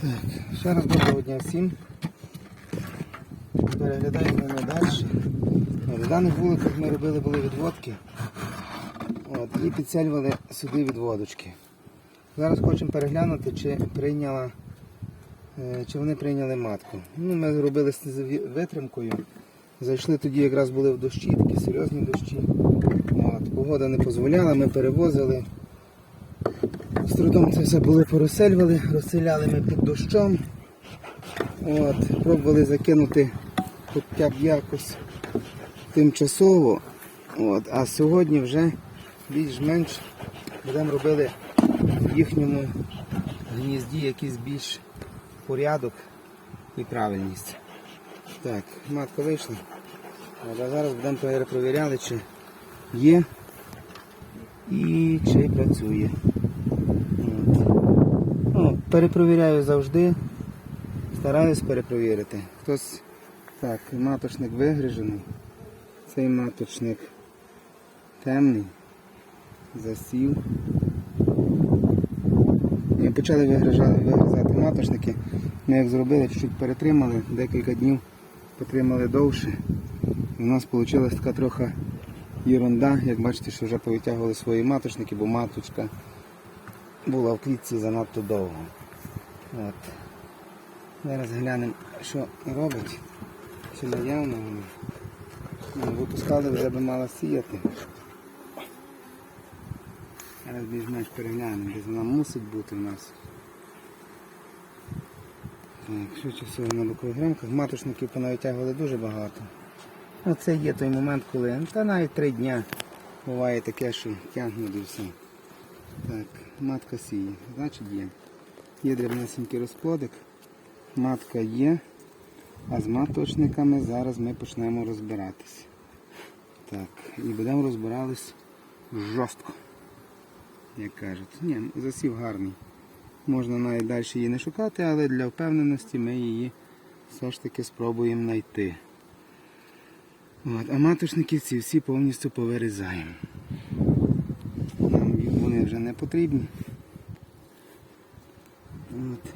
Так, ще раз доброго дня всім. Переглядаємо ми далі. На даних вуликах ми робили були відводки. От, і підсилювали сюди відводочки. Зараз хочемо переглянути, чи прийняла, е, чи вони прийняли матку. Ну, ми робили з витримкою. Зайшли тоді, якраз були в дощі, такі серйозні дощі. От, погода не дозволяла, ми перевозили. З трудом це все були порозселювали, розселяли ми під дощом. От, пробували закинути хоча б якось тимчасово. От, а сьогодні вже більш-менш будемо робити в їхньому гнізді якийсь більш порядок і правильність. Так, матка вийшла. От, а зараз будемо перепровіряти, чи є і чи працює. Перепровіряю завжди. Стараюсь перепровірити. Хтось так, маточник вигрижений. Цей маточник темний. Засів. Ми почали вигризати, вигризати маточники. Ми як зробили, чуть-чуть перетримали, декілька днів потримали довше. У нас вийшла така трохи ерунда. Як бачите, що вже повитягували свої маточники, бо маточка була в клітці занадто довго. От. Зараз глянемо, що робить. Чи наявно вони. Ну, випускали, вже би мала сіяти. Зараз більш-менш переглянемо, десь вона мусить бути в нас. Так, швидше всього на бокових рамках. Маточників понавитягували дуже багато. Оце є той момент, коли, ну, та навіть три дня буває таке, що тягнуть і все. Так, матка сіє, значить є. Є дрібнесенький розплодик, матка є, а з маточниками зараз ми почнемо розбиратись. Так, і будемо розбиратись жорстко, як кажуть. Ні, засів гарний. Можна навіть далі її не шукати, але для впевненості ми її все ж таки спробуємо знайти. От, а маточники ці всі повністю повирізаємо. Нам вони вже не потрібні. От.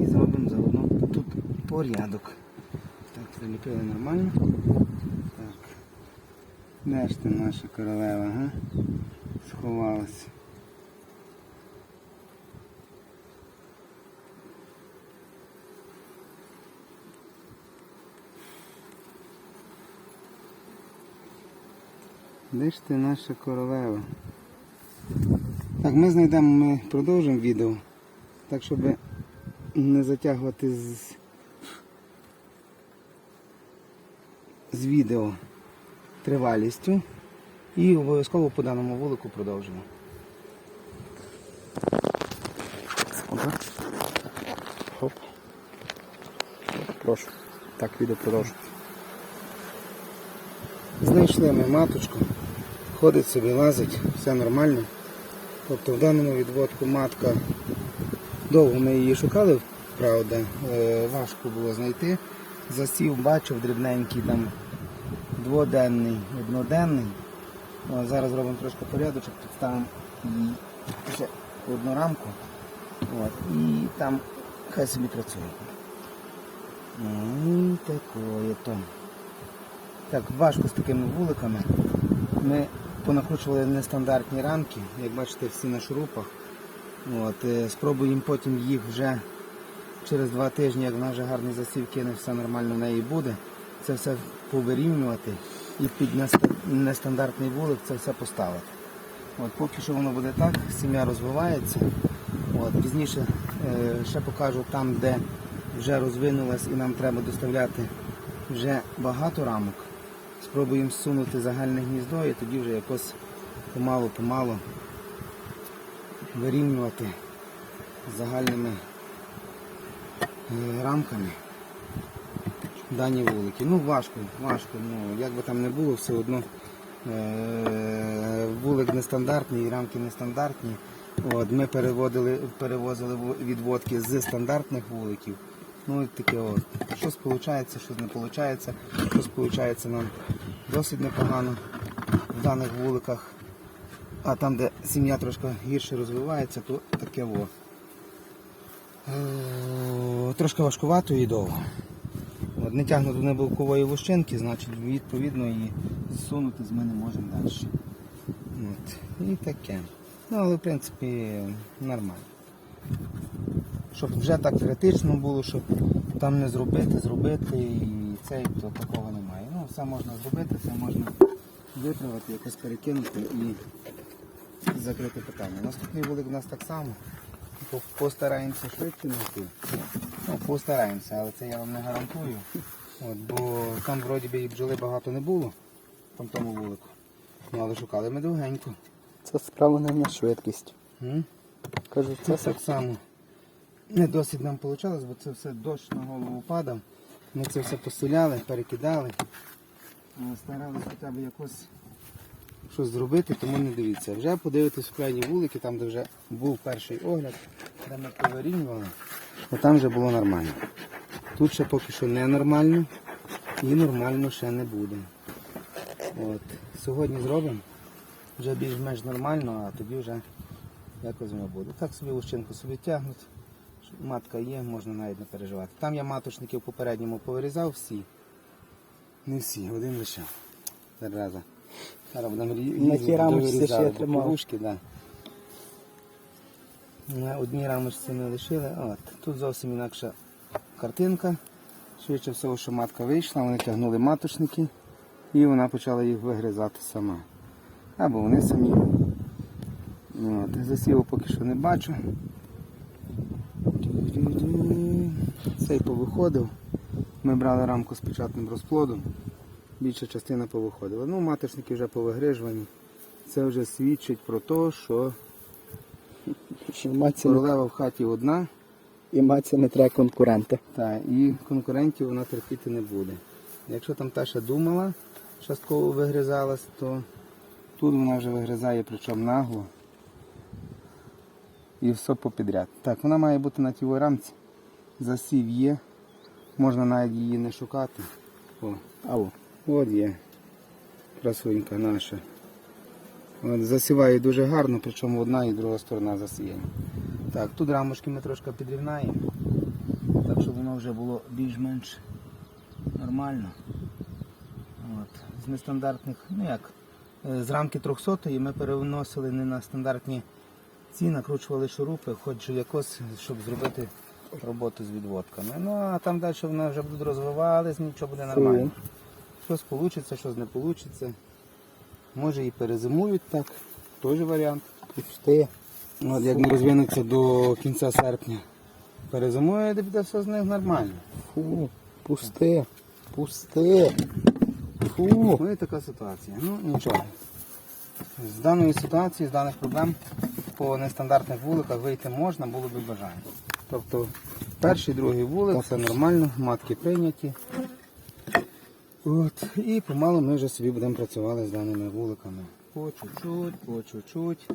І зробимо заодно тут порядок. Так, заліпили нормально. Так. Де ж ти наша королева, га? Сховалась. Де ж ти наша королева? Так, ми знайдемо, ми продовжимо відео. Так, щоб не затягувати з, з відео тривалістю. І обов'язково по даному вулику продовжимо. Хоп. Прошу. Так, відео продовжується. Знайшли ми маточку, ходить собі, лазить, все нормально. Тобто в даному відводку матка, довго ми її шукали, правда, е, важко було знайти. Засів, бачив дрібненький там дводенний, одноденний. О, зараз робимо трошки порядочок, підставимо її ще одну рамку. От, і там хай собі працює. І такое то. Так, важко з такими вуликами. Ми понакручували нестандартні рамки, як бачите, всі на шурупах. От, е, спробуємо потім їх вже через два тижні, як вона вже гарний засів кине, все нормально в неї буде. Це все повирівнювати і під нестандартний вулик це все поставити. От, поки що воно буде так, сім'я розвивається. От, пізніше е, ще покажу там, де вже розвинулась і нам треба доставляти вже багато рамок. Спробуємо всунути загальне гніздо і тоді вже якось помалу-помалу вирівнювати загальними е, рамками дані вулики. Ну важко, важко, ну як би там не було, все одно е, вулик нестандартний, рамки нестандартні. От, ми переводили, перевозили відводки з стандартних вуликів. Ну і таке от. Щось виходить, щось не виходить. Щось виходить нам досить непогано в даних вуликах. А там, де сім'я трошки гірше розвивається, то таке во. Е, Трошки важкувато і довго. От, не тягнуть вони білкової вощинки, значить відповідно її зсунути ми не можемо далі. От. І таке. Ну, але в принципі нормально. Щоб вже так критично було, щоб там не зробити, зробити і цей, то такого немає. Ну, все можна зробити, все можна виправити, якось перекинути і закрити питання. Наступний вулик у нас так само. Постараємося швидше знайти. Ну, постараємося, але це я вам не гарантую. От, бо там вроді би і бджоли багато не було, там тому вулику. Ну, але шукали ми довгенько. Це справа не на швидкість. М? Кажу, Це це так само. Не досить нам вийшло, бо це все дощ на голову падав. Ми це все посиляли, перекидали. Е, Старалися хоча б якось щось зробити, тому не дивіться. Вже подивитись в крайні вулики, там де вже був перший огляд, де ми повирівнювали, то там вже було нормально. Тут ще поки що не нормально і нормально ще не буде. От. Сьогодні зробимо вже більш-менш нормально, а тоді вже якось воно буде. Так собі лущинку собі тягнуть. Матка є, можна навіть не переживати. Там я маточників попередньому повирізав всі. Не всі, один лише. Зараза. Зараз будемо різати, тій рамочці ще тримав. да. На одній рамочці не лишили. От. Тут зовсім інакша картинка. Швидше всього, що матка вийшла, вони тягнули маточники і вона почала їх вигризати сама. Або вони самі. От. Засіву поки що не бачу. Цей повиходив. Ми брали рамку з печатним розплодом. Більша частина повиходила. Ну, маточники вже повигрижувані. Це вже свідчить про те, що королева в хаті одна, і маці не треба конкурента. та, і конкурентів вона терпіти не буде. Якщо там та ще думала, частково вигризалась, то тут вона вже вигризає, причому нагло. І все попідряд. Так, вона має бути на тій рамці. Засів є. Можна навіть її не шукати. О, Ау. От є красунька наша. От, засіває дуже гарно, причому одна і друга сторона засіяна. Так, тут рамочки ми трошки підрівнаємо, так щоб воно вже було більш-менш нормально. От. З нестандартних, ну як, е, з рамки 300 ми переносили не на стандартні ці, накручували шурупи, хоч якось, щоб зробити роботу з відводками. Ну а там далі вони вже будуть розвивались, нічого буде нормально. Щось вийде, щось не вийде. Може і перезимують так, теж варіант. Пусти. От як не розвинуться до кінця серпня. Перезимує, де буде все з них нормально. Фу. Пусти. Пусти. Фу. Ну і така ситуація. Ну нічого. З даної ситуації, з даних проблем по нестандартних вуликах вийти можна, було би бажання. Тобто перший, другий вулик, все нормально, матки прийняті. От, і помалу ми вже собі будемо працювати з даними вуликами. По чуть-чуть, по чуть-чуть,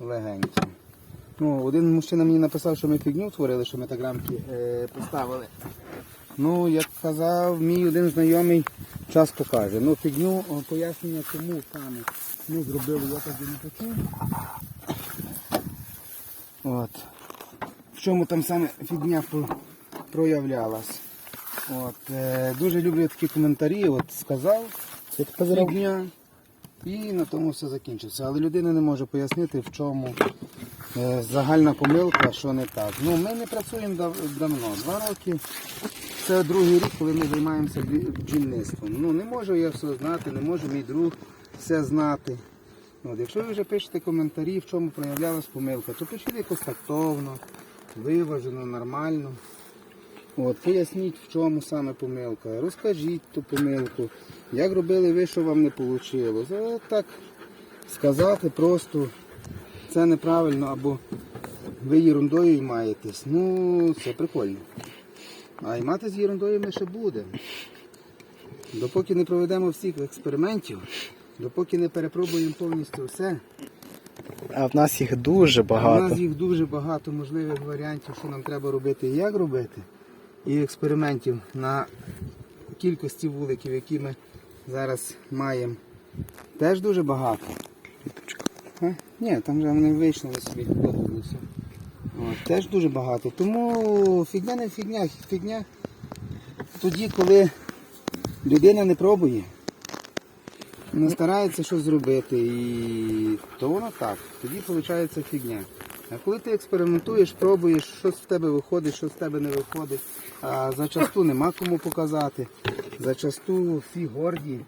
легенько. Ну, один мужчина мені написав, що ми фігню створили, що ми так рамки е, поставили. Ну, як казав, мій один знайомий час покаже. Ну, фігню пояснення чому саме ми зробили, я так і не почув. От. В чому там саме фігня про- проявлялась. От, е, дуже люблю такі коментарі, от сказав фігня, і на тому все закінчиться. Але людина не може пояснити, в чому е, загальна помилка, що не так. Ну, ми не працюємо дав- давно, два роки. Це другий рік, коли ми займаємося бджільництвом. Ну, не можу я все знати, не може мій друг все знати. От, якщо ви вже пишете коментарі, в чому проявлялась помилка, то пишіть якось тактовно, виважено, нормально. От, поясніть, в чому саме помилка, розкажіть ту помилку, як робили ви, що вам не вийшло. От так сказати просто це неправильно або ви ерундою ймаєтесь. Ну, це прикольно. А ймати з ерундою ми ще будемо. Допоки не проведемо всіх експериментів, допоки не перепробуємо повністю все, А в нас їх дуже а в нас їх дуже багато можливих варіантів, що нам треба робити і як робити. І експериментів на кількості вуликів, які ми зараз маємо, теж дуже багато. А? Ні, там вже вони вийшли собі подивилися. От, теж дуже багато. Тому фігня не фігня, фігня тоді, коли людина не пробує, не старається щось зробити, і то воно так. Тоді виходить фігня. А коли ти експериментуєш, пробуєш, щось в тебе виходить, щось в тебе не виходить, а зачасту нема кому показати. Зачасту всі горді.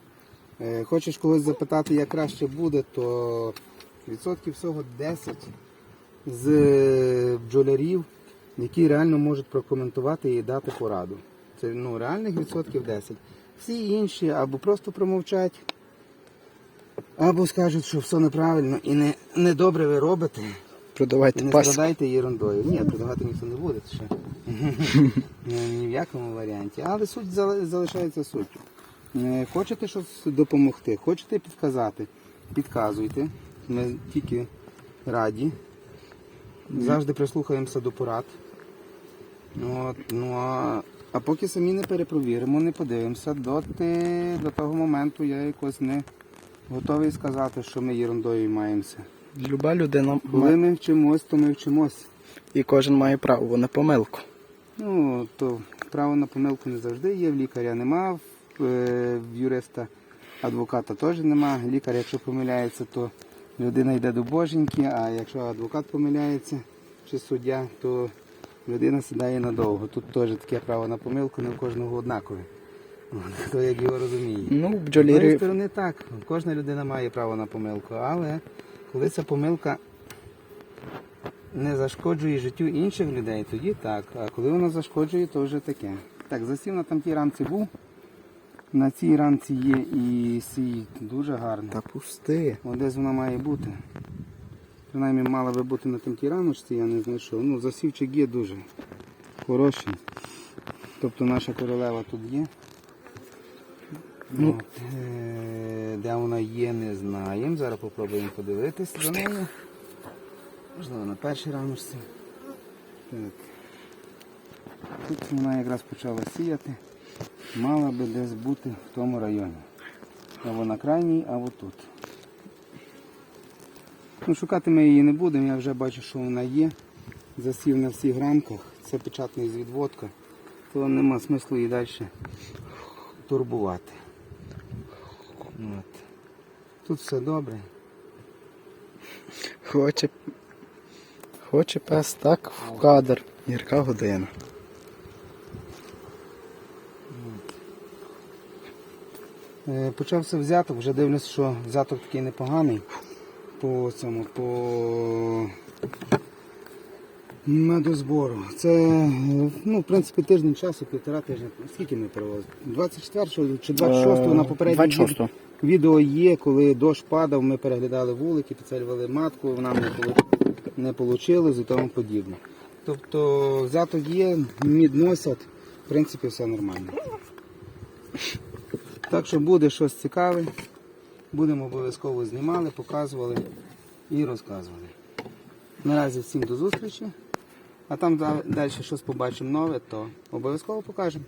Е, Хочеш когось запитати, як краще буде, то відсотків всього 10 з е, бджолярів, які реально можуть прокоментувати і дати пораду. Це ну, реальних відсотків 10. Всі інші або просто промовчать, або скажуть, що все неправильно і не, не добре ви робите. І Продавайте не пасіку. страдайте ерундою. Ні, продавати ніхто не буде ще. Ні, Ні в якому варіанті. Але суть залишається суттю. Е, Хочете щось допомогти, хочете підказати, підказуйте. Ми тільки раді. Завжди прислухаємося до порад. От, ну, а, а поки самі не перепровіримо, не подивимося, доти, до того моменту я якось не готовий сказати, що ми ерундою маємося. Люба людина Коли має, ми вчимось, то ми вчимось. і кожен має право на помилку. Ну, то право на помилку не завжди є, в лікаря нема, в, е, в юриста, адвоката теж нема. Лікар, якщо помиляється, то людина йде до боженьки, а якщо адвокат помиляється чи суддя, то людина сідає надовго. Тут теж таке право на помилку, не в кожного однакове. Хто як його розуміє. Ну, З однієї сторони так, кожна людина має право на помилку, але коли ця помилка не зашкоджує життю інших людей, тоді так. А коли вона зашкоджує, то вже таке. Так, засів на тамтій рамці був. На цій рамці є і сій дуже гарно. та пусти. От десь вона має бути. Принаймні мала би бути на тамтій рамочці, я не знайшов. Ну, засівчик є дуже хороший. Тобто наша королева тут є. Ну. Е, де вона є, не знаємо. Зараз попробуємо подивитися за нею. Можливо, на першій рамочці. Так. Тут вона якраз почала сіяти. Мала би десь бути в тому районі. Або на крайній, або тут. Ну, шукати ми її не будемо, я вже бачу, що вона є. Засів на всіх рамках. Це печатний з відводка, то нема смислу її далі турбувати. От. Тут все добре. Хоче, хоче пес так в кадр. Гірка година. Е, Почався взяток, вже дивлюсь, що взяток такий непоганий по цьому, по медозбору. Це, ну, в принципі, тиждень часу, півтора тижня. Скільки ми перевозили? 24 чи 26 на попередній 26-го. Відео є, коли дощ падав, ми переглядали вулики, підцелювали матку, нам не, не вийшло і тому подібне. Тобто взяток є, мід носять, в принципі, все нормально. Так що буде щось цікаве, будемо обов'язково знімали, показували і розказували. Наразі всім до зустрічі. А там далі щось побачимо нове, то обов'язково покажемо.